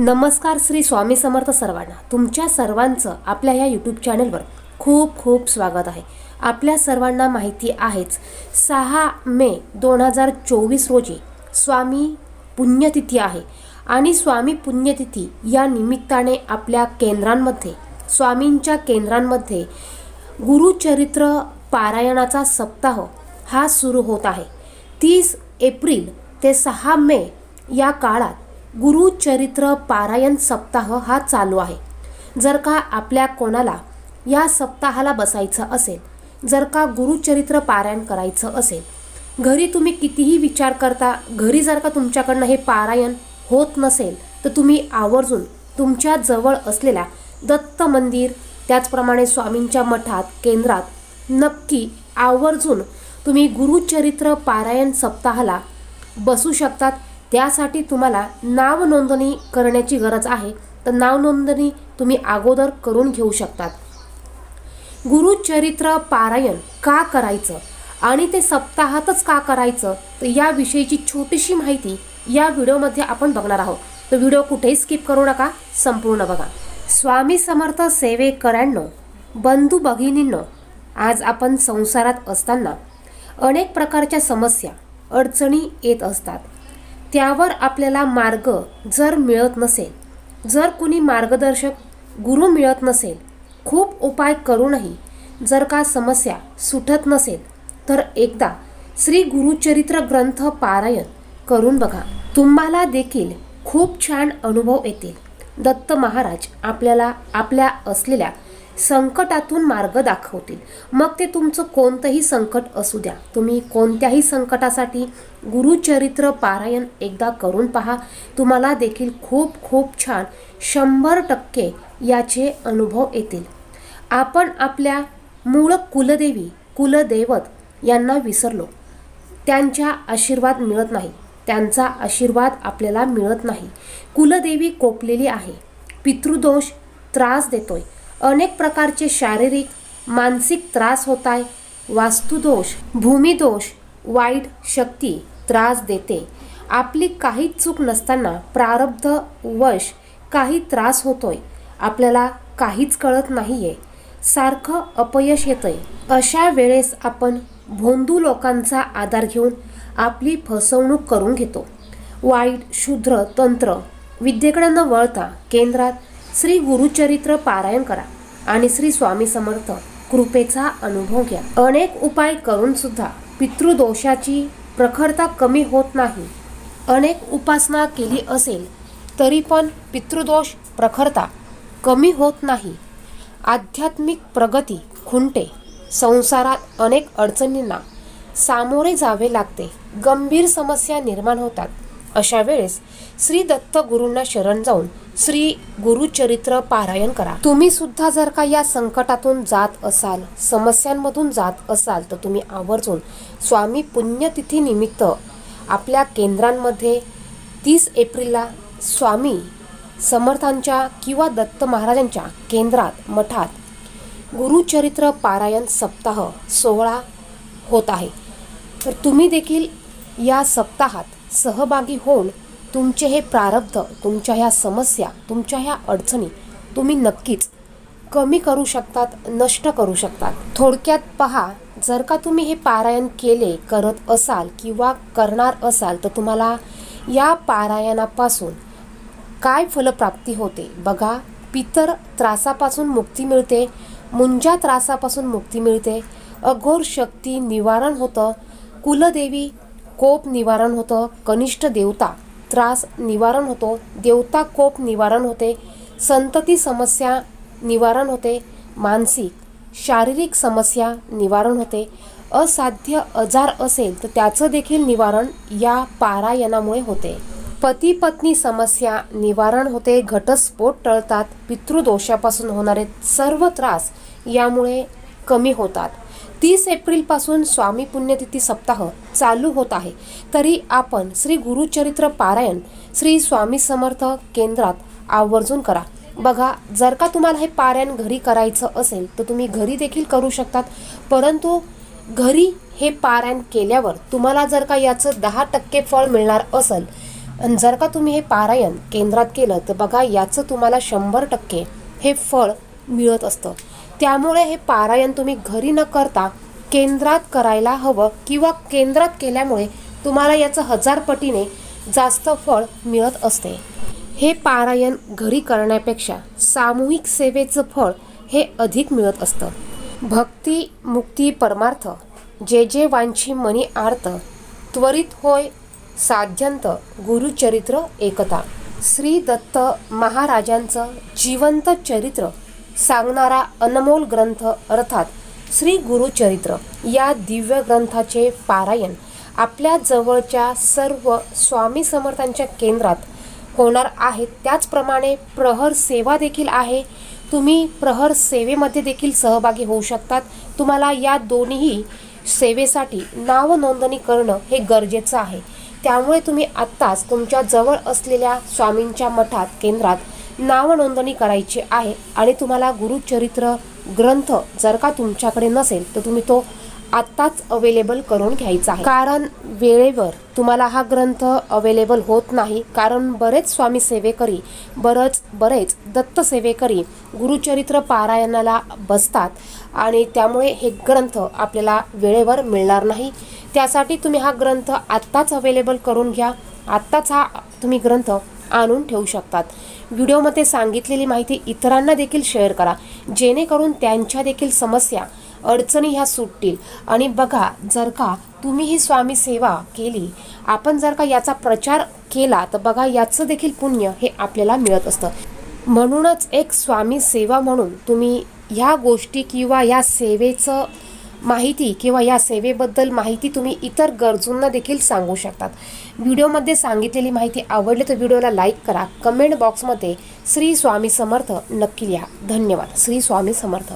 नमस्कार श्री स्वामी समर्थ सर्वांना. तुमच्या सर्वांचं आपल्या या यूट्यूब चॅनलवर खूप खूप स्वागत आहे. आपल्या सर्वांना माहिती आहेच सहा मे दोन हजार चोवीस रोजी स्वामी पुण्यतिथी आहे. आणि स्वामी पुण्यतिथी या निमित्ताने आपल्या केंद्रांमध्ये स्वामींच्या केंद्रांमध्ये गुरुचरित्र पारायणाचा सप्ताह हा सुरू होत आहे. तीस एप्रिल ते सहा मे या काळात गुरुचरित्र पारायण सप्ताह हा चालू आहे. जर का आपल्या कोणाला या सप्ताहाला बसायचं असेल जर का गुरुचरित्र पारायण करायचं असेल घरी तुम्ही कितीही विचार करता घरी जर का तुमच्याकडनं हे पारायण होत नसेल तर तुम्ही आवर्जून तुमच्या जवळ असलेल्या दत्त मंदिर त्याचप्रमाणे स्वामींच्या मठात केंद्रात नक्की आवर्जून तुम्ही गुरुचरित्र पारायण सप्ताहाला बसू शकतात. त्यासाठी तुम्हाला नाव नोंदणी करण्याची गरज आहे. तर नाव नोंदणी तुम्ही अगोदर करून घेऊ शकतात. गुरुचरित्र पारायण का करायचं? आणि ते सप्ताहातच का करायचं? तर याविषयीची छोटीशी माहिती या व्हिडिओमध्ये आपण बघणार आहोत. तर व्हिडिओ कुठेही स्किप करू नका संपूर्ण बघा. स्वामी समर्थ सेवेकरांनो बंधू भगिनींनो आज आपण संसारात असताना अनेक प्रकारच्या समस्या अडचणी येत असतात. त्यावर आपल्याला मार्ग जर मिळत नसेल जर कुणी मार्गदर्शक गुरु मिळत नसेल खूप उपाय करूनही जर का समस्या सुटत नसेल तर एकदा श्री गुरुचरित्र ग्रंथ पारायण करून बघा. तुम्हाला देखील खूप छान अनुभव येतील. दत्त महाराज आपल्याला आपल्या असलेल्या संकटातून मार्ग दाखवतील. मग ते तुमचं कोणतंही संकट असू द्या. तुम्ही कोणत्याही संकटासाठी गुरुचरित्र पारायण एकदा करून पहा. तुम्हाला देखील खूप खूप छान शंभर टक्के याचे अनुभव येतील. आपण आपल्या मूळ कुलदेवी कुलदैवत यांना विसरलो. त्यांच्या आशीर्वाद मिळत नाही. त्यांचा आशीर्वाद आपल्याला मिळत नाही. कुलदेवी कोपलेली आहे. पितृदोष त्रास देतोय. अनेक प्रकारचे शारीरिक मानसिक त्रास होत आहे. वास्तुदोष भूमिदोष वाईट शक्ती त्रास देते. आपली काहीच चूक नसताना प्रारब्ध वश काही त्रास होतोय. आपल्याला काहीच कळत नाही आहे सारखं अपयश येतंय. अशा वेळेस आपण भोंदू लोकांचा आधार घेऊन आपली फसवणूक करून घेतो. वाईट शूद्र तंत्र विद्येकडे न वळता केंद्रात श्री गुरुचरित्र पारायण करा आणि श्री स्वामी समर्थ कृपेचा अनुभव घ्या. अनेक उपाय करून सुद्धा पितृदोषाची प्रखरता कमी होत नाही. अनेक उपासना केली असेल तरी पण पितृदोष प्रखरता कमी होत नाही. आध्यात्मिक प्रगती खुंटे. संसारात अनेक अडचणींना सामोरे जावे लागते. गंभीर समस्या निर्माण होतात. अशा वेळेस श्री दत्त गुरूंना शरण जाऊन श्री गुरुचरित्र पारायण करा. तुम्ही सुद्धा जर का या संकटातून जात असाल समस्यांमधून जात असाल तर तुम्ही आवर्जून स्वामी पुण्यतिथी निमित्त आपल्या केंद्रांमध्ये तीस एप्रिलला स्वामी समर्थांच्या किंवा दत्त महाराजांच्या केंद्रात मठात गुरुचरित्र पारायण सप्ताह सोहळा होत आहे. तर तुम्ही देखील या सप्ताहात सहभागी होऊन तुमचे हे प्रारब्ध तुमच्या ह्या समस्या तुमच्या ह्या अडचणी तुम्ही नक्कीच कमी करू शकतात नष्ट करू शकतात. थोडक्यात पहा जर का तुम्ही हे पारायण केले करत असाल किंवा करणार असाल तर तुम्हाला या पारायणापासून काय फलप्राप्ती होते? बघा पितर त्रासापासून मुक्ती मिळते मुंजा त्रासापासून मुक्ती मिळते अघोर शक्ती निवारण होतं कुलदेवी कोप निवारण होतं कनिष्ठ देवता. त्रास निवारण होतो देवता कोप निवारण होते संतती समस्या निवारण होते मानसिक शारीरिक समस्या निवारण होते. असाध्य आजार असेल तर त्याचं देखील निवारण या पारायणामुळे होते. पती पत्नी समस्या निवारण होते घटस्फोट टळतात पितृदोषापासून होणारे सर्व त्रास यामुळे कमी होतात. तीस एप्रिलपासून स्वामी पुण्यतिथी सप्ताह चालू होत आहे. तरी आपण श्री गुरुचरित्र पारायण श्री स्वामी समर्थ केंद्रात आवर्जून करा. बघा जर का तुम्हाला हे पारायण घरी करायचं असेल तर तुम्ही घरी देखील करू शकतात. परंतु घरी हे पारायण केल्यावर तुम्हाला जर का याचं दहा टक्के फळ मिळणार असेल आणि जर का तुम्ही हे पारायण केंद्रात केलं तर बघा याचं तुम्हाला शंभर टक्के हे फळ मिळत असतं. त्यामुळे हे पारायण तुम्ही घरी न करता केंद्रात करायला हवं किंवा केंद्रात केल्यामुळे तुम्हाला याचं हजार पटीने जास्त फळ मिळत असते. हे पारायण घरी करण्यापेक्षा सामूहिक सेवेचं फळ हे अधिक मिळत असतं. भक्ती मुक्ती परमार्थ जे जे वांछी मनी आर्त त्वरित होय साध्यंत गुरुचरित्र एकता. श्री दत्त महाराजांचं जिवंत चरित्र सांगणारा अनमोल ग्रंथ अर्थात श्री गुरुचरित्र या दिव्य ग्रंथाचे पारायण आपल्या जवळच्या सर्व स्वामी समर्थांच्या केंद्रात होणार आहेत त्याचप्रमाणे प्रहर सेवा देखील आहे. तुम्ही प्रहर सेवेमध्ये देखील सहभागी होऊ शकतात. तुम्हाला या दोन्ही सेवेसाठी नाव नोंदणी करणं हे गरजेचं आहे. त्यामुळे तुम्ही आत्ताच तुमच्या जवळ असलेल्या स्वामींच्या मठात केंद्रात नावनोंदणी करायची आहे आणि तुम्हाला गुरुचरित्र ग्रंथ जर का तुमच्याकडे नसेल तर तुम्ही तो आत्ताच अवेलेबल करून घ्यायचा आहे. कारण वेळेवर तुम्हाला हा ग्रंथ अवेलेबल होत नाही कारण बरेच स्वामी सेवेकरी बरंच बरेच दत्त सेवेकरी गुरुचरित्र पारायणाला बसतात आणि त्यामुळे हे ग्रंथ आपल्याला वेळेवर मिळणार नाही. त्यासाठी तुम्ही हा ग्रंथ आत्ताच अवेलेबल करून घ्या. आत्ताच हा तुम्ही ग्रंथ आणून ठेवू शकतात. व्हिडिओमध्ये सांगितलेली माहिती इतरांना देखील शेअर करा. जेणेकरून त्यांच्या देखील समस्या अडचणी ह्या सुटतील. आणि बघा जर का तुम्ही ही स्वामी सेवा केली आपण जर का याचा प्रचार केला तर बघा याचं देखील पुण्य हे आपल्याला मिळत असतं. म्हणूनच एक स्वामी सेवा म्हणून तुम्ही ह्या गोष्टी किंवा या सेवेचं माहिती किंवा या सेवेबद्दल माहिती तुम्ही इतर गरजूंना देखील सांगू शकतात. व्हिडिओमध्ये सांगितलेली माहिती आवडली तर व्हिडिओला लाईक करा. कमेंट बॉक्समध्ये श्री स्वामी समर्थ नक्की लिहा. धन्यवाद. श्री स्वामी समर्थ.